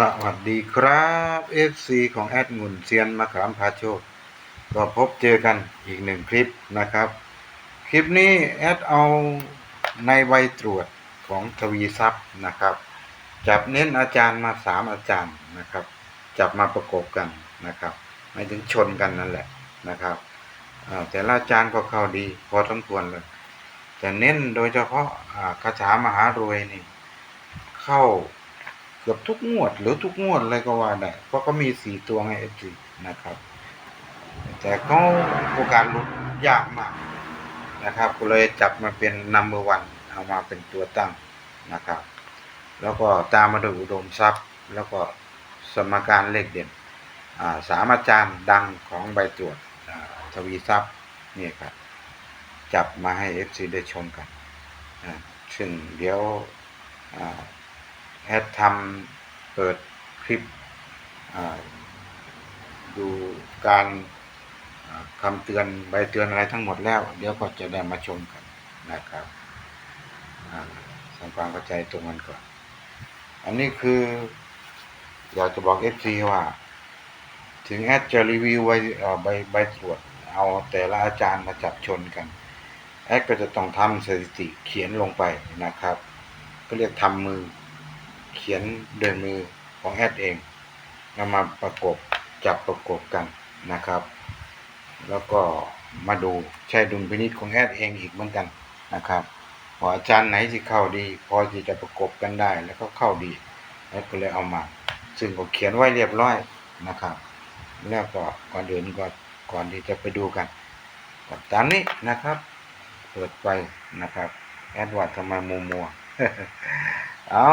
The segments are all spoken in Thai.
สวัสดีครับ FC ของแอดงุนเซียนมะขามพาโชค ก็พบเจอกันอีกหนึ่งคลิปนะครับ คลิปนี้แอดเอาในใบตรวจของทวีทรัพย์นะครับ จับเน้นอาจารย์มาสามอาจารย์นะครับ จับมาประกบกันนะครับหมายถึงชนกันนั่นแหละนะครับแต่ละอาจารย์ก็เข้าดีพอสมควรเลยแต่เน้นโดยเฉพาะอ่าคาถามหารวยนี่เข้า กือบทุกงวด หรือทุกงวดเลยก็ว่าได้เพราะก็มีสี่ตัวไงเอฟซีนะครับ แต่เขาโอกาสหลุดยากมากนะครับ ก็เลยจับมาเป็นนัมเบอร์วันเอามาเป็นตัวตั้งนะครับ แล้วก็ตามมาด้วยอุดมทรัพย์ แล้วก็สมการเลขเด่นอาสามอาจารย์ดังของใบตรวจทวีทรัพย์นี่ครับจับมาให้ FC ได้ชมกันอ่าซึ่งเดี๋ยวอ่า แอดทำเปิดคลิปดูการคำเตือนใบเตือนอะไรทั้งหมดแล้ว เดี๋ยวก็จะได้มาชมกันนะครับทำความเข้าใจตรงกันก่อน อันนี้คืออยากจะบอก FC ว่า ถึงแอดจะรีวิวใบใบใบตรวจ เอาแต่ละอาจารย์มาจับชนกัน แอดก็จะต้องทำสถิติเขียนลงไปนะครับ ก็เรียกทำมือ เขียนด้วยมือของแอดเองนำมาประกบจับประกบกันนะครับ แล้วก็มาดูใช้ดุลพินิจของแอดเองอีกเหมือนกันนะครับว่าอาจารย์ไหนที่เข้าดี พอที่จะประกบกันได้ แล้วก็เข้าดีแอดก็เลยเอามา ซึ่งก็เขียนไว้เรียบร้อยนะครับ แล้วก็ก่อนอื่นก็ก่อนที่จะไปดูกันก็ตามนี้นะครับ เปิดไปนะครับ แอดวัดทำไมมัวมัวเอา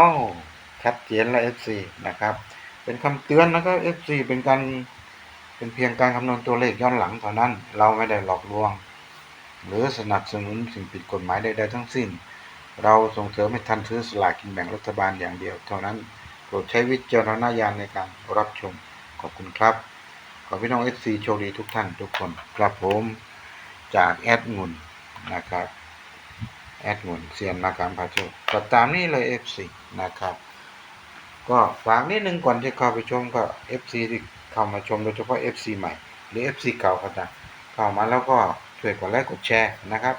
ชัดเจนแล้ว FC นะครับ เป็นคำเตือนนะครับ FC เป็นการเป็นเพียงการคำนวณตัวเลขย้อนหลังเท่านั้น เราไม่ได้หลอกลวง หรือสนับสนุนสิ่งผิดกฎหมายใดๆทั้งสิ้น เราส่งเสริมให้ท่านซื้อสลากกินแบ่งรัฐบาลอย่างเดียว เท่านั้นโปรดใช้วิจารณญาณในการรับชมขอบคุณครับ ขอพี่น้อง FC โชคดีทุกท่านทุกคนครับผมจากแอดงุนนะครับแอดงุนเซียนมาการพาโชคก็ตามนี้เลย FC นะครับ ก็ฝากนิดนึงก่อนที่เข้าไปชมก็ FC ที่เข้ามาชมโดยเฉพาะ FC ใหม่ หรือ FC เก่าก็ตามเข้ามาแล้วก็ช่วยกดไลค์กดแชร์นะครับ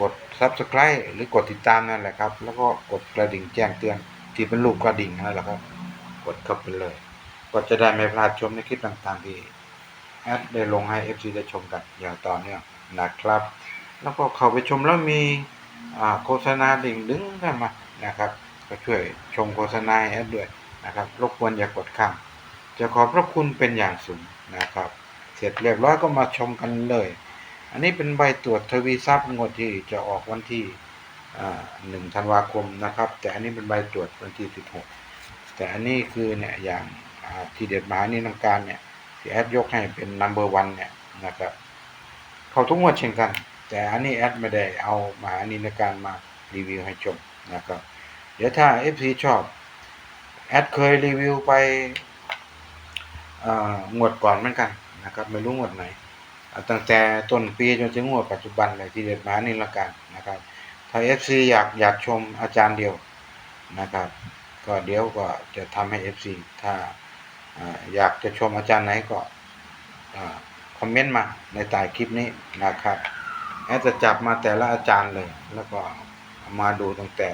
กด Subscribe หรือกดติดตามนั่นแหละครับ แล้วก็กดกระดิ่งแจ้งเตือนที่เป็นรูปกระดิ่งนั่นแหละครับ กดเข้าไปเลย ก็จะได้ไม่พลาดชมในคลิปต่างๆที่แอดได้ลงให้ FC ได้ชมกันอย่างต่อเนื่องนะครับ แล้วก็เข้าไปชมแล้วมีโฆษณาดิ่งดึงขึ้นมานะครับ ก็ช่วยชมโฆษณาแอดด้วยนะครับรบกวนอย่ากดข้ามจะขอพระคุณเป็นอย่างสูงนะครับ เสร็จเรียบร้อยก็มาชมกันเลย อันนี้เป็นใบตรวจทวีทรัพย์งวดที่จะออกวันที่หนึ่งธันวาคมนะครับ แต่อันนี้เป็นใบตรวจวันที่สิบหกแต่อันนี้คือเนี่ยอย่างทีเด็ดหมานี่นังการเนี่ยที่แอดยกให้เป็น number one เนี่ยนะครับเขาทุกงวดเช่นกัน แต่อันนี้แอดไม่ได้เอามหานินการมารีวิวให้ชมนะครับ เดี๋ยวถ้า FC ชอบ แอดเคยรีวิวไปอ่างวดก่อนเหมือนกันนะครับ ไม่รู้งวดไหนตั้งแต่ต้นปีจนถึงงวดปัจจุบันเลยที่เด็ดมานินการนะครับ ถ้า FC อยากอยากชมอาจารย์เดียวนะครับ ก็เดี๋ยวก็จะทำให้ FC ถ้าออยากจะชมอาจารย์ไหนก็คอมเมนต์มาในใต้คลิปนี้นะครับแอดจะจับมาแต่ละอาจารย์เลย แล้วก็มาดูตั้งแต่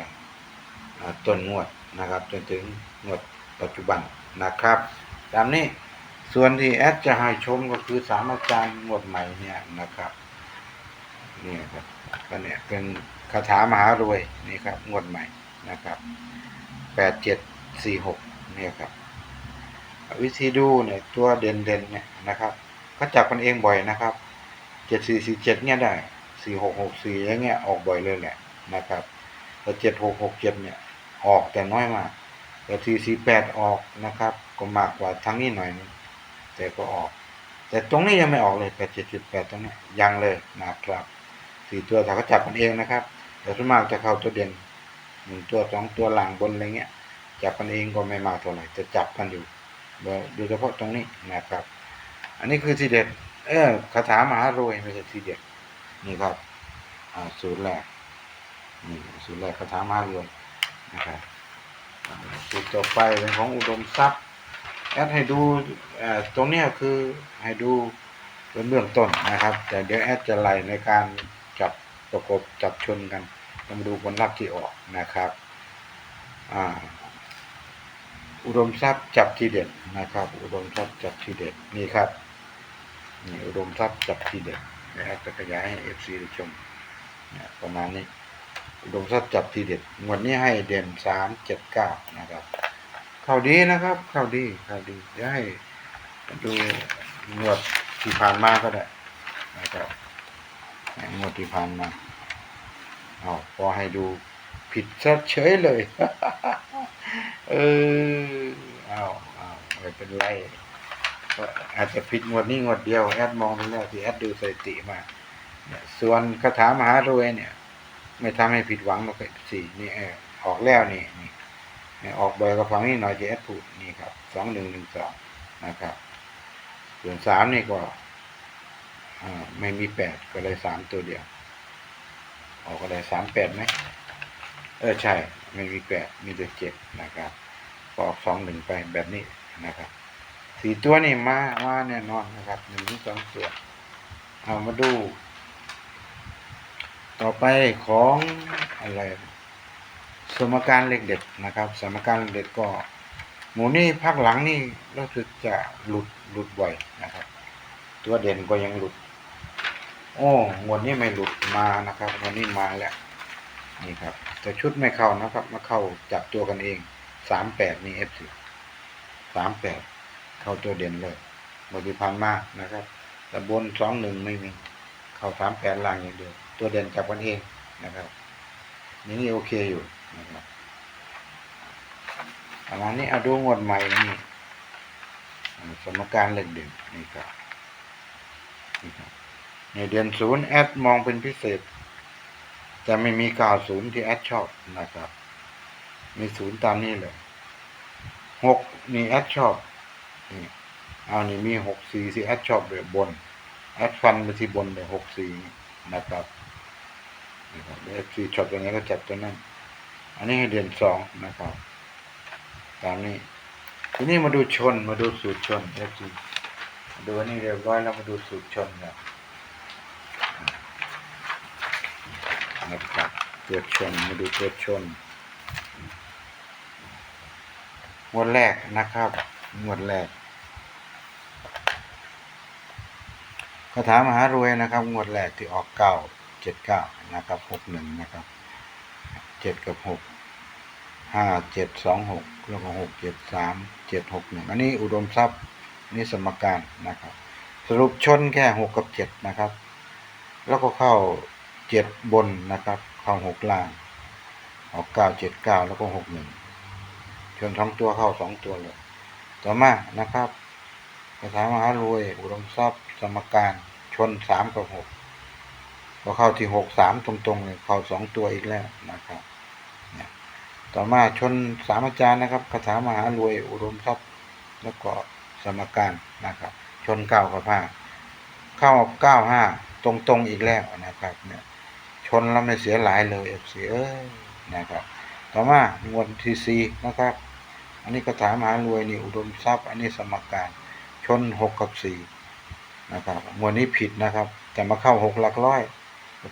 ต้นงวดนะครับ จนถึงงวดปัจจุบันนะครับ ตามนี้ส่วนที่แอดจะให้ชมก็คือสามอาจารย์งวดใหม่เนี่ยนะครับนี่ครับก็เนี่ยเป็นคาถามหารวยนี่ครับงวดใหม่นะครับแปดเจ็ดสี่หกเนี่ยครับวิธีดูเนี่ยตัวเด่นๆเนี่ยนะครับก็จับกันเองบ่อยนะครับเจ็ดสี่สี่เจ็ดเนี่ยได้สี่หกหกสี่อย่างเงี้ยออกบ่อยเลยแหละนะครับแต่เจ็ดหกหกเจ็ดเนี่ย ออกแต่น้อยมากแต่สี่สี่แปดออกนะครับ ก็มากกว่าทั้งนี้หน่อยนึงแต่ก็ออก แต่ตรงนี้ยังไม่ออกเลยแปดเจ็ดจุดแปดตรงนี้ยังเลยนะครับสี่ตัวถ้าเขาจับกันเองนะครับ แต่ส่วนมากจะเข้าตัวเด่นหนึ่งตัวสองตัวหลังบนอะไรเงี้ยจับกันเองก็ไม่มากเท่าไหร่จะจับกันอยู่โดยเฉพาะตรงนี้นะครับ อันนี้คือทีเด็ด เออคาถามหารวยไม่ใช่ทีเด็ดนี่ครับ อ่าสูตรแรกนี่สูตรแรกคาถามหารวย นะครับสูตรต่อไปเป็นของอุดมทรัพย์ แอดให้ดูตรงนี้คือให้ดูเป็นเบื้องต้นนะครับ แต่เดี๋ยวแอดจะไล่ในการจับประกบจับชนกันเรามาดูผลลัพธ์ที่ออกนะครับอุดมทรัพย์จับทีเด็ดนะครับ อุดมทรัพย์จับทีเด็ดนี่ครับนี่อุดมทรัพย์จับทีเด็ดเดี๋ยวแอดจะขยายให้เอฟซีได้ชมประมาณนี้ ดมทรัพย์จับทีเด็ดงวดนี้ให้เด่นสามเจ็ดเก้านะครับข้าวดีนะครับข้าวดีข้าดีเดี๋ยวให้ดูงวดที่ผ่านมาก็ได้นะครับงวดที่ผ่านมาเอาพอให้ดูผิดซะเฉยเลย เออเอาเอาไม่เป็นไรก็อาจจะผิดงวดนี้งวดเดียวแอดมองดูแล้วที่แอดดูสถิติมาส่วนคาถามหารวยเนี่ย ไม่ทำให้ผิดหวังหรอกสี่นี่เออออกแล้วนี่นี่ออกเบอร์กับฟังนี่หน่อยจะแอดพูดนี่ครับสองหนึ่งหนึ่งสองนะครับส่วนสามนี่ก็ไม่มีแปดก็เลยสามตัวเดียว ออกก็เลยสามแปดไหมเออใช่ไม่มีแปดมีแต่เจ็ดนะครับก็ออกสองหนึ่งไปแบบนี้นะครับสี่ตัวนี่มามาแน่นอนนะครับหนึ่งถึงสองตัวเอามาดู ต่อไปของอะไรสมการเลขเด็ดนะครับ สมการเลขเด็ดก็ หมูนี่ภาคหลังนี่รู้สึกจะหลุดหลุดบ่อยนะครับ ตัวเด่นก็ยังหลุด โอ้งวดนี้ไม่หลุดมานะครับงวันนี้มาแล้วนี่ครับแต่ชุดไม่เข้านะครับ มาเข้าจับตัวกันเองสามแปดนี่เอฟซีสามแปดเข้าตัวเด่นเลยบริพันธ์มากนะครับแต่บนสองหนึ่งไม่มี เข้าสามแปดล่างอย่างเดียว ตัวเด่นจับกันเองนะครับอย่างนี้โอเคอยู่นะครับประมาณนี้เอาดูงวดใหม่นี่สมการเลขเด่นนี่ครับนี่ครับในเดือนศูนย์แอดมองเป็นพิเศษแต่ไม่มีกาวศูนย์ที่แอดชอบนะครับ มีศูนย์ตามนี้เลยหกนี่แอดชอบนี่เอานี่มีหกสี่ที่แอดชอบเลยบนแอดฟันไปที่บนเลยหกสี่นะครับ นะครับเอฟซีช็อตตัวนี้ก็จับตัวนั้น อันนี้ให้เดือนสองนะครับ ตามนี้ ทีนี้มาดูชนมาดูสูตรชนเอฟซีดูอันนี้เรียบร้อยแล้วมาดูสูตรชนแล้วนะครับตัวชนมาดูตัวชนงวดแรกนะครับงวดแรกคาถามหารวยนะครับงวดแรกที่ออกเก้า เจ็ดเก้านะครับหกหนึ่งนะครับเจ็ดกับหกห้าเจ็ดสองหกแล้วก็หกเจ็ดสามเจ็ดหกหนึ่งอันนี้อุดมทรัพย์นี่สมการนะครับ สรุปชนแค่หกกับเจ็ดนะครับ แล้วก็เข้าเจ็ดบนนะครับ เข้าหกล่าง ออกเก้าเจ็ดเก้าแล้วก็หกหนึ่งชนทั้งตัวเข้าสองตัวเลย ต่อมานะครับคาถามหารวยอุดมทรัพย์สมการชนสามกับหก ก็เข้าที่หกสามตรงๆเลยเข้าสองตัวอีกแล้วนะครับเนี่ยต่อมาชนสามอาจารย์นะครับคาถามหารวยอุดมทรัพย์แล้วก็สมการนะครับ ชนเก้ากับห้าเข้าเก้าห้าตรงๆอีกแล้วนะครับเนี่ยชนแล้วไม่เสียหลายเลยเอฟซีเอ้ยนะครับ ต่อมางวดที่สี่นะครับ อันนี้คาถามหารวยนี่อุดมทรัพย์ อันนี้สมการชนหกกับสี่นะครับมวลนี้ผิดนะครับ แต่มาเข้าหกหลักร้อย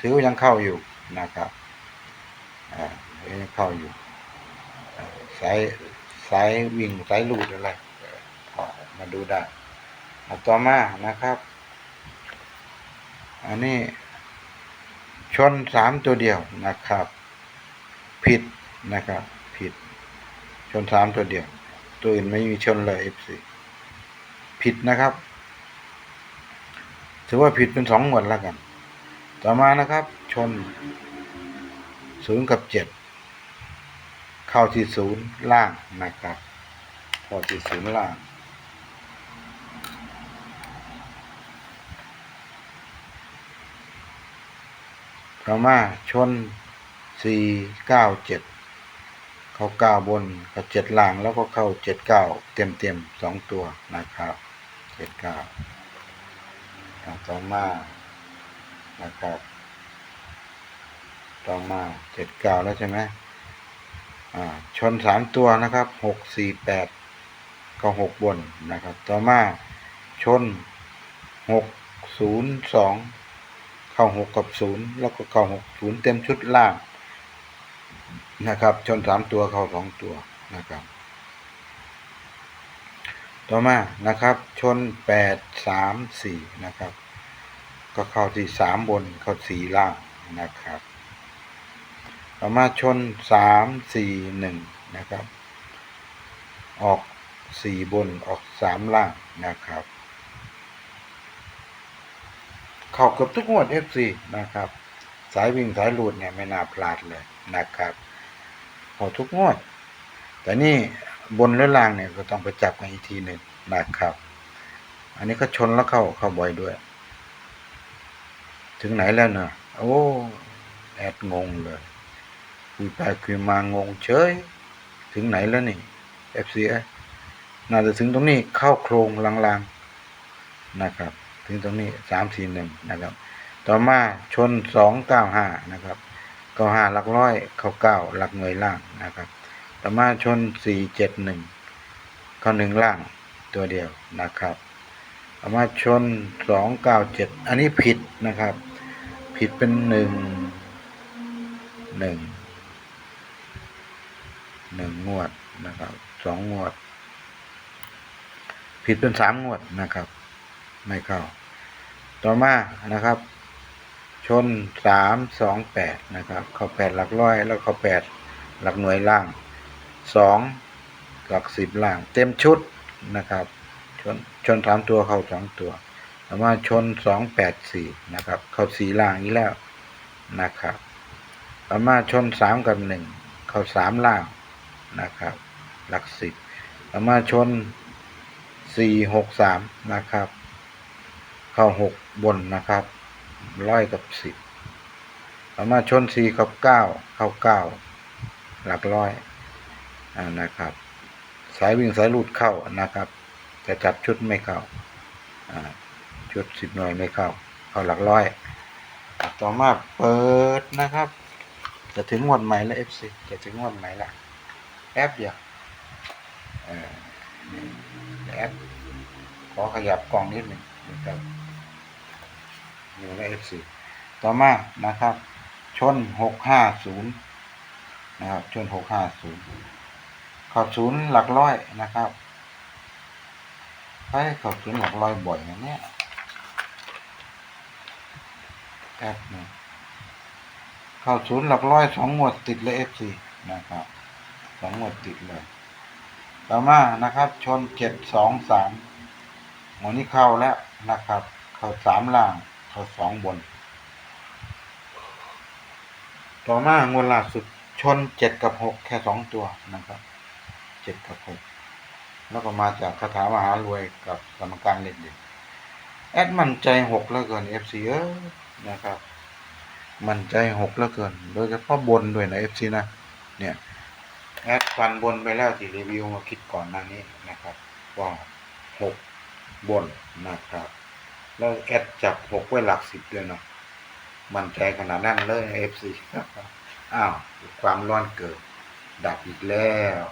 ถือว่ายังเข้าอยู่นะครับอยังเข้าอยู่สายสายวิ่งสายลูดอะไรมาดูได้ต่อมานะครับ อันนี้ชนสามตัวเดียวนะครับ ผิดนะครับ ผิด ชนสามตัวเดียว ตัวอื่นไม่มีชนเลย F4 ผิดนะครับ ถือว่าผิดเป็นสองหมวดแล้วกัน ต่อมานะครับ ชนศูนย์กับเจ็ดเข้าที่ศูนย์ล่างนะครับเข้าที่ศูนย์ล่างต่อมาชนสี่เก้าเจ็ดเข้าเก้าบนกับเจ็ดล่างแล้วก็เข้าเจ็ดเก้าเต็มเต็มสองตัวนะครับเจ็ดเก้าต่อมา นะครับ ต่อมาเจ็ดเก้าแล้วใช่ไหมอ่าชนสามตัวนะครับหกสี่แปดก็หกบนนะครับ ต่อมาชนหกศูนย์สองเข้าหกกับศูนย์แล้วก็เข้าหกศูนย์เต็มชุดล่างนะครับ ชนสามตัวเข้าสองตัวนะครับต่อมานะครับ ชนแปดสามสี่นะครับ ก็เข้าที่สามบนเข้าสี่ล่างนะครับต่อมาชนสามสี่หนึ่งนะครับ ออกสี่บนออกสามล่างนะครับ เข้าเกือบทุกงวด FC นะครับ สายวิ่งสายหลุดเนี่ยไม่น่าพลาดเลยนะครับเข้าทุกงวด แต่นี่บนและล่างเนี่ยก็ต้องไปจับกันอีกทีหนึ่งนะครับ อันนี้ก็ชนแล้วเข้าเข้าบ่อยด้วย ถึงไหนแล้วเนอะโอ้แอดงงเลยคุยไปคุยมางงเฉย ถึงไหนแล้วนี่เอ้ยน่าจะถึงตรงนี้เข้าโครงลางๆนะครับ ถึงตรงนี้สามสี่หนึ่งนะครับ ต่อมาชนสองเก้าห้านะครับเก้าห้าหลักร้อยเข้าเก้าหลักหน่วยล่างนะครับ ต่อมาชนสี่เจ็ดหนึ่งเข้าหนึ่งล่างตัวเดียวนะครับต่อมาชนสองเก้าเจ็ดอันนี้ผิดนะครับ ผิดเป็นหนึ่งหนึ่งหนึ่งงวดนะครับสองงวด ผิดเป็นสามงวดนะครับ ไม่เข้า ต่อมานะครับ ชนสามสองแปดนะครับ เข้าแปดหลักร้อย แล้วเข้าแปดหลักหน่วยล่างสองหลักสิบล่าง เต็มชุดนะครับ ชนชนสามตัวเข้าสองตัว ต่อมาชนสองแปดสี่นะครับ เข้าสี่ล่างอีกแล้วนะครับต่อมาชนสามกับหนึ่งเข้าสามล่างนะครับ หลักสิบต่อมาชนสี่หกสามนะครับ เข้าหกบนนะครับร้อยกับสิบต่อมาชนสี่กับเก้าเข้าเก้าหลักร้อยอ่านะครับ สายวิ่งสายลุดเข้านะครับ จะจับชุดไม่เข้าอ่า ชุดสิบหน่วยไม่เข้าเข้าหลักร้อย ต่อมาเปิดนะครับ จะถึงงวดใหม่แล้ว FC จะถึงงวดใหม่ละแอปเดียวแอปขอขยับกล้องนิดหนึ่งนะครับอยู่ใน FC ต่อมานะครับ ชนหกห้าศูนย์นะครับชนหกห้าศูนย์ขอบศูนย์หลักร้อยนะครับให้ขอบศูนย์หลักร้อยบ่อยนะเนี่ย แอปเนี่ยเข้าศูนย์หลักร้อยสองงวดติดเลยเอฟซีนะครับสองงวดติดเลย ต่อมานะครับ ชนเจ็ดสองสามหมวดนี้เข้าแล้วนะครับ เข้าสามล่าง เข้าสองบน ต่อมางวดล่าสุดชนเจ็ดกับหกแค่สองตัวนะครับเจ็ดกับหกแล้วก็มาจากคาถามหารวยกับกรรมการเล่นเด่นแอดมั่นใจหกแล้วเกินเอฟซีเออ นะครับ มั่นใจหกแล้วเกิน โดยเฉพาะบนด้วยนะเอฟซีนะ เนี่ยแอดฟันบนไปแล้วที่รีวิวมาคิดก่อนหน้านี้นะครับ ว่าหกบนนะครับ แล้วแอดจับหกไว้หลักสิบด้วยเนาะมั่นใจขนาดนั้นเลยเอฟซีอ้าวความร้อนเกิด ดับอีกแล้ว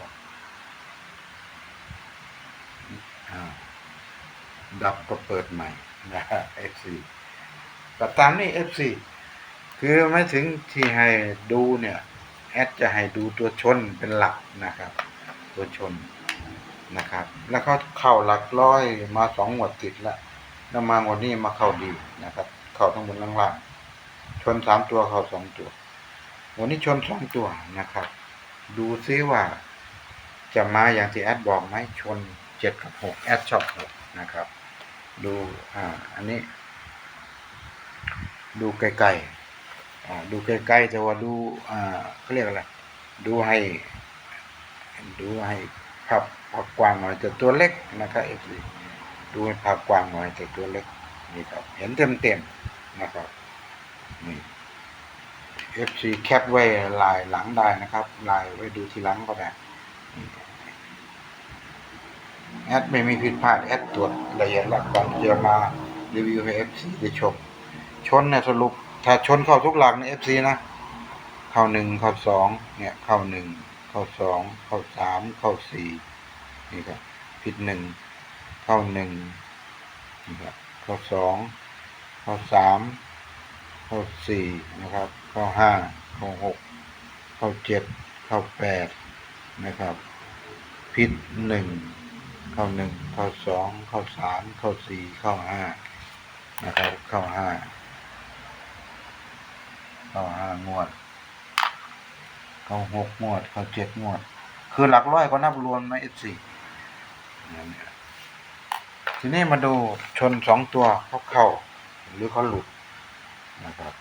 ดับก็เปิดใหม่นะเอฟซี ก็ตามนี่เอฟซีคือไม่ถึงที่ให้ดูเนี่ยแอดจะให้ดูตัวชนเป็นหลักนะครับ ตัวชนนะครับ แล้วก็เข้าหลักร้อยมาสองหมวดติดล้วแล้วมาหมวดนี้มาเข้าดีนะครับ เข้าทั้งบนล่างๆชนสามตัวเข้าสองตัวหมวดนี้ชนสองตัวนะครับ ดูซิว่า จะมาอย่างที่แอดบอกไหมชนเจ็ดกับหกแอดชอบหกนะครับ ดูอ่าอันนี้ ดูไกลๆดูไกลๆแต่ว่าดูอ่าเขาเรียกอะไรดูให้ ดูให้ภาพภาพกว้างหน่อยแต่ตัวเล็กนะครับเอฟซีดูให้ภาพกว้างหน่อยแต่ตัวเล็กนี่ครับ เห็นเต็มๆนะครับนี่เอฟซีแคปไว้ลายหลังได้นะครับ ลายไว้ดูทีหลังก็ได้แอดไม่มีผิดพลาดแอดตรวจละเอียดละก่อนจะมารีวิวให้เอฟซีได้ชม ชนเนี่ยสรุป ถ้าชนเข้าทุกหลักในเอฟซีนะ เข้าหนึ่งเข้าสองเนี่ย เข้าหนึ่งเข้าสองเข้าสามเข้าสี่นี่ครับผิดหนึ่งเข้าหนึ่งนี่ครับเข้าสองเข้าสามเข้าสี่นะครับ เข้าห้าเข้าหกเข้าเจ็ดเข้าแปดนะครับผิดหนึ่งเข้าหนึ่งเข้าสองเข้าสามเข้าสี่เข้าห้านะครับ เข้าห้า เข้าห้างวด เข้าหกงวด เข้าเจ็ดงวด คือหลักร้อยก็นับรวมไหมเอฟซีทีนี้มาดูชนสองตัวเขาเข้า หรือเขาหลุดนะครับ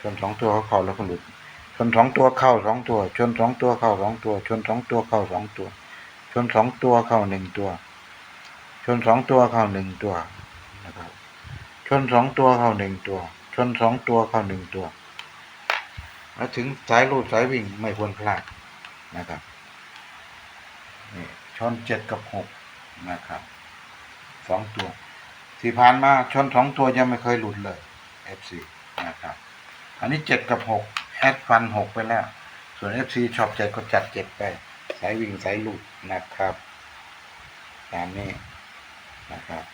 ชนสองตัวเขาเข้าแล้วเขาหลุด ชนสองตัวเข้าสองตัว ชนสองตัวเข้าสองตัว ชนสองตัวเข้าสองตัว ชนสองตัวเข้าหนึ่งตัว ชนสองตัวเข้าหนึ่งตัวนะครับ ชนสองตัวเข้าหนึ่งตัว ชนสองตัวเข้าหนึ่งตัว มาถึงสายรูดสายวิ่งไม่ควรพลาดนะครับนี่ชนเจ็ดกับหกนะครับสองตัว ที่ผ่านมาชนสองตัวยังไม่เคยหลุดเลย FC นะครับอันนี้เจ็ดกับหกแอดฟันหกไปแล้ว ส่วน FC ชอบเจ็ดก็จัดเจ็ดไป สายวิ่งสายหลุดนะครับตามนี้นะครับ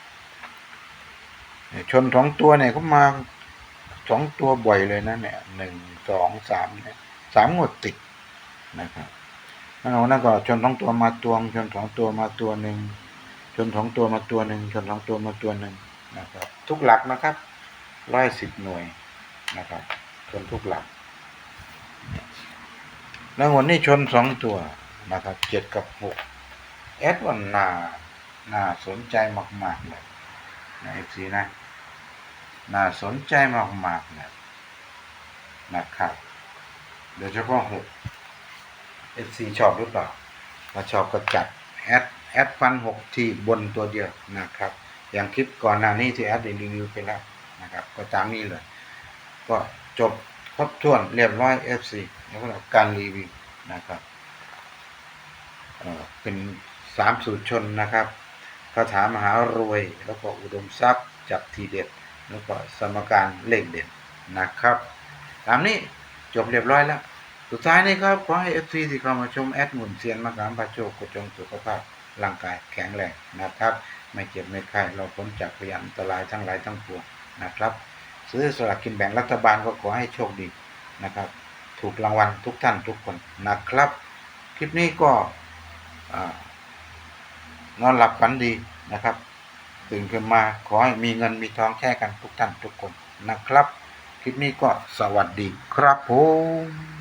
ชนสองตัวเนี่ยเขามา สองตัวบ่อยเลยนะเนี่ยหนึ่งสองสามเนี่ยสามงวดติดนะครับนั่นเอานั่นก็ชนสองตัวมาตัวงชนสองตัวมาตัวหนึ่งชนสองตัวมาตัวหนึ่งชนสองตัวมาตัวหนึ่งนะครับ ทุกหลักนะครับร้อยสิบหน่วยนะครับชนทุกหลัก แล้ววันนี้ชนสองตัวนะครับเจ็ดกับหกแอดวันนาน่าสนใจมากๆเลยนะเอฟซีนะ น่าสนใจมากๆเลยนะครับโดยเฉพาะหกเอฟซีชอบหรือเปล่าถ้าชอบก็จัดแอดแอดฟันหกที่บนตัวเดียวนะครับ อย่างคลิปก่อนหน้านี้ที่แอดรีวิวไปแล้วนะครับ ก็ตามนี้เลย ก็จบครบถ้วนเรียบร้อย FC แล้วก็การรีวิวนะครับเออเป็นสามสูตรชนนะครับคาถามหารวยแล้วก็อุดมทรัพย์จับทีเด็ด แล้วก็สมการเลขเด็ดนะครับ ตามนี้จบเรียบร้อยแล้ว สุดท้ายนี้ครับ ขอให้ FC ที่เข้ามาชมแอดหมุนเซียนมะขามพาโชคกดจงสุขภาพร่างกายแข็งแรงนะครับ ไม่เจ็บไม่ไข้เราพ้นจากพยานอันตรายทั้งหลายทั้งปวงนะครับ ซื้อสลากกินแบ่งรัฐบาลก็ขอให้โชคดีนะครับ ถูกรางวัลทุกท่านทุกคนนะครับ คลิปนี้ก็อนอนหลับฝันดีนะครับ ตื่นขึ้นมาขอให้มีเงินมีทองแค่กันทุกท่านทุกคนนะครับ คลิปนี้ก็สวัสดีครับผม